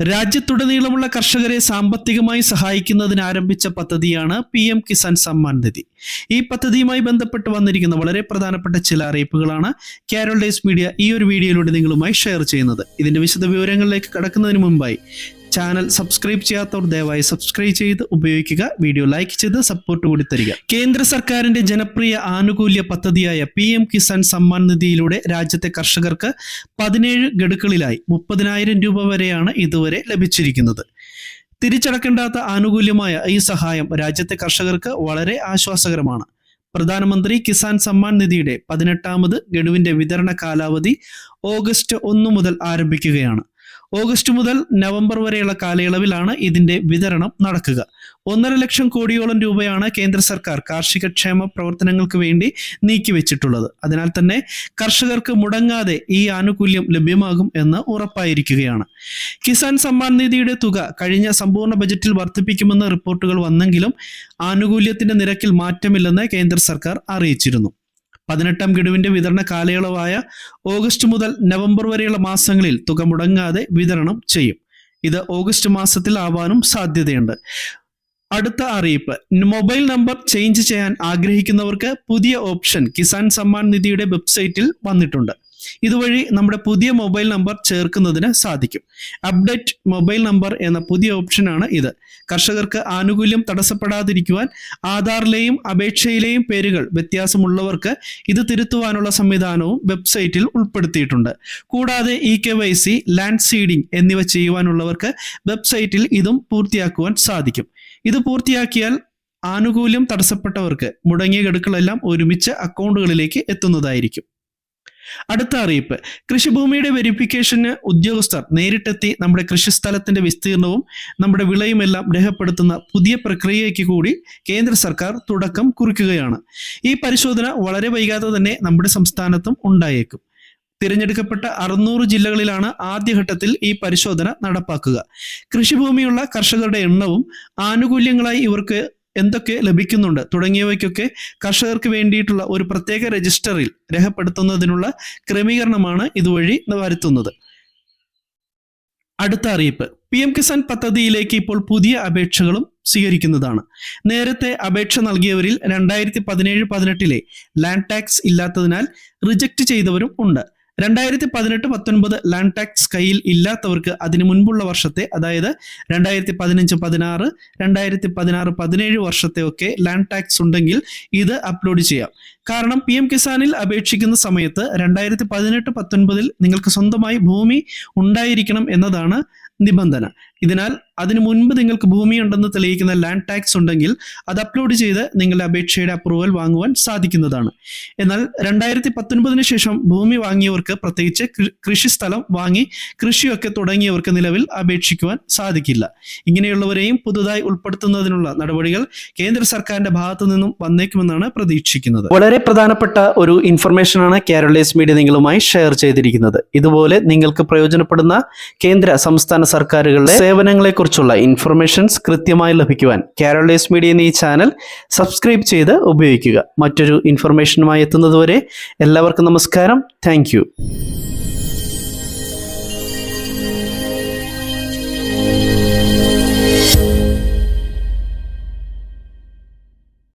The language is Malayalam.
രാജ്യത്തുടനീളമുള്ള കർഷകരെ സാമ്പത്തികമായി സഹായിക്കുന്നതിന് ആരംഭിച്ച പദ്ധതിയാണ് പി എം കിസാൻ സമ്മാൻ നിധി. ഈ പദ്ധതിയുമായി ബന്ധപ്പെട്ട് വന്നിരിക്കുന്ന വളരെ പ്രധാനപ്പെട്ട ചില അറിയിപ്പുകളാണ് കാരോൾ ഡേസ് മീഡിയ ഈ ഒരു വീഡിയോയിലൂടെ നിങ്ങളുമായി ഷെയർ ചെയ്യുന്നത്. ഇതിന്റെ വിശദ വിവരങ്ങളിലേക്ക് കടക്കുന്നതിന് മുമ്പായി ചാനൽ സബ്സ്ക്രൈബ് ചെയ്യാത്തവർ ദയവായി സബ്സ്ക്രൈബ് ചെയ്ത് ഉപയോഗിക്കുക വീഡിയോ ലൈക്ക് ചെയ്ത് സപ്പോർട്ട് കൂടി തരിക. കേന്ദ്ര സർക്കാരിന്റെ ജനപ്രിയ ആനുകൂല്യ പദ്ധതിയായ പി എം കിസാൻ സമ്മാൻ നിധിയിലൂടെ രാജ്യത്തെ കർഷകർക്ക് പതിനേഴ് ഗഡുക്കളിലായി മുപ്പതിനായിരം രൂപ വരെയാണ് ഇതുവരെ ലഭിച്ചിരിക്കുന്നത്. തിരിച്ചടക്കേണ്ടാത്ത ആനുകൂല്യമായ ഈ സഹായം രാജ്യത്തെ കർഷകർക്ക് വളരെ ആശ്വാസകരമാണ്. പ്രധാനമന്ത്രി കിസാൻ സമ്മാൻ നിധിയുടെ പതിനെട്ടാമത് ഗഡുവിന്റെ വിതരണ കാലാവധി ഓഗസ്റ്റ് ഒന്ന് മുതൽ ആരംഭിക്കുകയാണ്. ഓഗസ്റ്റ് മുതൽ നവംബർ വരെയുള്ള കാലയളവിലാണ് ഇതിന്റെ വിതരണം നടക്കുക. ഒന്നര ലക്ഷം കോടിയോളം രൂപയാണ് കേന്ദ്ര സർക്കാർ കാർഷിക ക്ഷേമ പ്രവർത്തനങ്ങൾക്ക് വേണ്ടി നീക്കിവെച്ചിട്ടുള്ളത്. അതിനാൽ തന്നെ കർഷകർക്ക് മുടങ്ങാതെ ഈ ആനുകൂല്യം ലഭ്യമാകും എന്ന് ഉറപ്പായിരിക്കുകയാണ്. കിസാൻ സമ്മാൻ നിധിയുടെ തുക കഴിഞ്ഞ സമ്പൂർണ ബജറ്റിൽ വർദ്ധിപ്പിക്കുമെന്ന് റിപ്പോർട്ടുകൾ വന്നെങ്കിലും ആനുകൂല്യത്തിന്റെ നിരക്കിൽ മാറ്റമില്ലെന്ന് കേന്ദ്ര സർക്കാർ അറിയിച്ചിരുന്നു. പതിനെട്ടാം ഗഡുവിന്റെ വിതരണ കാലയളവായ ഓഗസ്റ്റ് മുതൽ നവംബർ വരെയുള്ള മാസങ്ങളിൽ തുക മുടങ്ങാതെ വിതരണം ചെയ്യും. ഇത് ഓഗസ്റ്റ് മാസത്തിൽ ആവാനും സാധ്യതയുണ്ട്. അടുത്ത അറിയിപ്പ്. മൊബൈൽ നമ്പർ ചേഞ്ച് ചെയ്യാൻ ആഗ്രഹിക്കുന്നവർക്ക് പുതിയ ഓപ്ഷൻ കിസാൻ സമ്മാൻ നിധിയുടെ വെബ്സൈറ്റിൽ വന്നിട്ടുണ്ട്. ഇതുവഴി നമ്മുടെ പുതിയ മൊബൈൽ നമ്പർ ചേർക്കുന്നതിന് സാധിക്കും. അപ്ഡേറ്റ് മൊബൈൽ നമ്പർ എന്ന പുതിയ ഓപ്ഷനാണ് ഇത്. കർഷകർക്ക് ആനുകൂല്യം തടസ്സപ്പെടാതിരിക്കുവാൻ ആധാറിലെയും അപേക്ഷയിലെയും പേരുകൾ വ്യത്യാസമുള്ളവർക്ക് ഇത് തിരുത്തുവാനുള്ള സംവിധാനവും വെബ്സൈറ്റിൽ ഉൾപ്പെടുത്തിയിട്ടുണ്ട്. കൂടാതെ E K Y C land seeding എന്നിവ ചെയ്യുവാനുള്ളവർക്ക് വെബ്സൈറ്റിൽ ഇതും പൂർത്തിയാക്കുവാൻ സാധിക്കും. ഇത് പൂർത്തിയാക്കിയാൽ ആനുകൂല്യം തടസ്സപ്പെട്ടവർക്ക് മുടങ്ങിയ ഗഡുക്കളെല്ലാം ഒരുമിച്ച് അക്കൗണ്ടുകളിലേക്ക് എത്തുന്നതായിരിക്കും. അടുത്ത അറിയിപ്പ്. കൃഷിഭൂമിയുടെ വെരിഫിക്കേഷന് ഉദ്യോഗസ്ഥർ നേരിട്ടെത്തി നമ്മുടെ കൃഷിസ്ഥലത്തിന്റെ വിസ്തീർണവും നമ്മുടെ വിളയുമെല്ലാം രേഖപ്പെടുത്തുന്ന പുതിയ പ്രക്രിയയ്ക്ക് കൂടി കേന്ദ്ര സർക്കാർ തുടക്കം കുറിക്കുകയാണ്. ഈ പരിശോധന വളരെ വൈകാതെ തന്നെ നമ്മുടെ സംസ്ഥാനത്തും ഉണ്ടായേക്കും. തിരഞ്ഞെടുക്കപ്പെട്ട അറുന്നൂറ് ജില്ലകളിലാണ് ആദ്യഘട്ടത്തിൽ ഈ പരിശോധന നടപ്പാക്കുക. കൃഷിഭൂമിയുള്ള കർഷകരുടെ എണ്ണവും ആനുകൂല്യങ്ങളായി ഇവർക്ക് എന്തൊക്കെ ലഭിക്കുന്നുണ്ട്? തുടങ്ങിയവയ്ക്കൊക്കെ കർഷകർക്ക് വേണ്ടിയിട്ടുള്ള ഒരു പ്രത്യേക രജിസ്റ്ററിൽ രേഖപ്പെടുത്തുന്നതിനുള്ള ക്രമീകരണമാണ് ഇതുവഴി വരുത്തുന്നത് അടുത്ത അറിയിപ്പ്. പി എം കിസാൻ പദ്ധതിയിലേക്ക് ഇപ്പോൾ പുതിയ അപേക്ഷകളും സ്വീകരിക്കുന്നതാണ്. നേരത്തെ അപേക്ഷ നൽകിയവരിൽ രണ്ടായിരത്തി പതിനേഴ് പതിനെട്ടിലെ ലാൻഡ് ടാക്സ് ഇല്ലാത്തതിനാൽ റിജക്റ്റ് ചെയ്തവരും ഉണ്ട്. രണ്ടായിരത്തി പതിനെട്ട് പത്തൊൻപത് ലാൻഡ് ടാക്സ് കയ്യിൽ ഇല്ലാത്തവർക്ക് അതിന് മുൻപുള്ള വർഷത്തെ അതായത് രണ്ടായിരത്തി പതിനഞ്ച് പതിനാറ് രണ്ടായിരത്തി പതിനാറ് പതിനേഴ് വർഷത്തെ ഒക്കെ ലാൻഡ് ടാക്സ് ഉണ്ടെങ്കിൽ ഇത് അപ്ലോഡ് ചെയ്യാം. കാരണം പി എം കിസാനിൽ അപേക്ഷിക്കുന്ന സമയത്ത് രണ്ടായിരത്തി പതിനെട്ട് പത്തൊൻപതിൽ നിങ്ങൾക്ക് സ്വന്തമായി ഭൂമി ഉണ്ടായിരിക്കണം എന്നതാണ് നിബന്ധന. ഇതിനാൽ അതിനു മുൻപ് നിങ്ങൾക്ക് ഭൂമി ഉണ്ടെന്ന് തെളിയിക്കുന്ന ലാൻഡ് ടാക്സ് ഉണ്ടെങ്കിൽ അത് അപ്ലോഡ് ചെയ്ത് നിങ്ങളുടെ അപേക്ഷയുടെ അപ്രൂവൽ വാങ്ങുവാൻ സാധിക്കുന്നതാണ്. എന്നാൽ രണ്ടായിരത്തി പത്തൊൻപതിന് ശേഷം ഭൂമി വാങ്ങിയവർക്ക് പ്രത്യേകിച്ച് കൃഷി കൃഷിസ്ഥലം വാങ്ങി കൃഷിയൊക്കെ തുടങ്ങിയവർക്ക് നിലവിൽ അപേക്ഷിക്കുവാൻ സാധിക്കില്ല. ഇങ്ങനെയുള്ളവരെയും പുതുതായി ഉൾപ്പെടുത്തുന്നതിനുള്ള നടപടികൾ കേന്ദ്ര സർക്കാരിന്റെ ഭാഗത്തു നിന്നും വന്നേക്കുമെന്നാണ് പ്രതീക്ഷിക്കുന്നത്. വളരെ പ്രധാനപ്പെട്ട ഒരു ഇൻഫർമേഷനാണ് കേരളീസ് മീഡിയ നിങ്ങളുമായി ഷെയർ ചെയ്തിരിക്കുന്നത്. ഇതുപോലെ നിങ്ങൾക്ക് പ്രയോജനപ്പെടുന്ന കേന്ദ്ര സംസ്ഥാന സർക്കാരുകളുടെ സേവനങ്ങളെക്കുറിച്ചുള്ള ഇൻഫർമേഷൻസ് കൃത്യമായി ലഭിക്കുവാൻ കേരളീസ് മീഡിയ എന്ന ഈ ചാനൽ സബ്സ്ക്രൈബ് ചെയ്ത് ഉപയോഗിക്കുക. മറ്റൊരു ഇൻഫർമേഷനുമായി എത്തുന്നതുവരെ എല്ലാവർക്കും നമസ്കാരം. താങ്ക്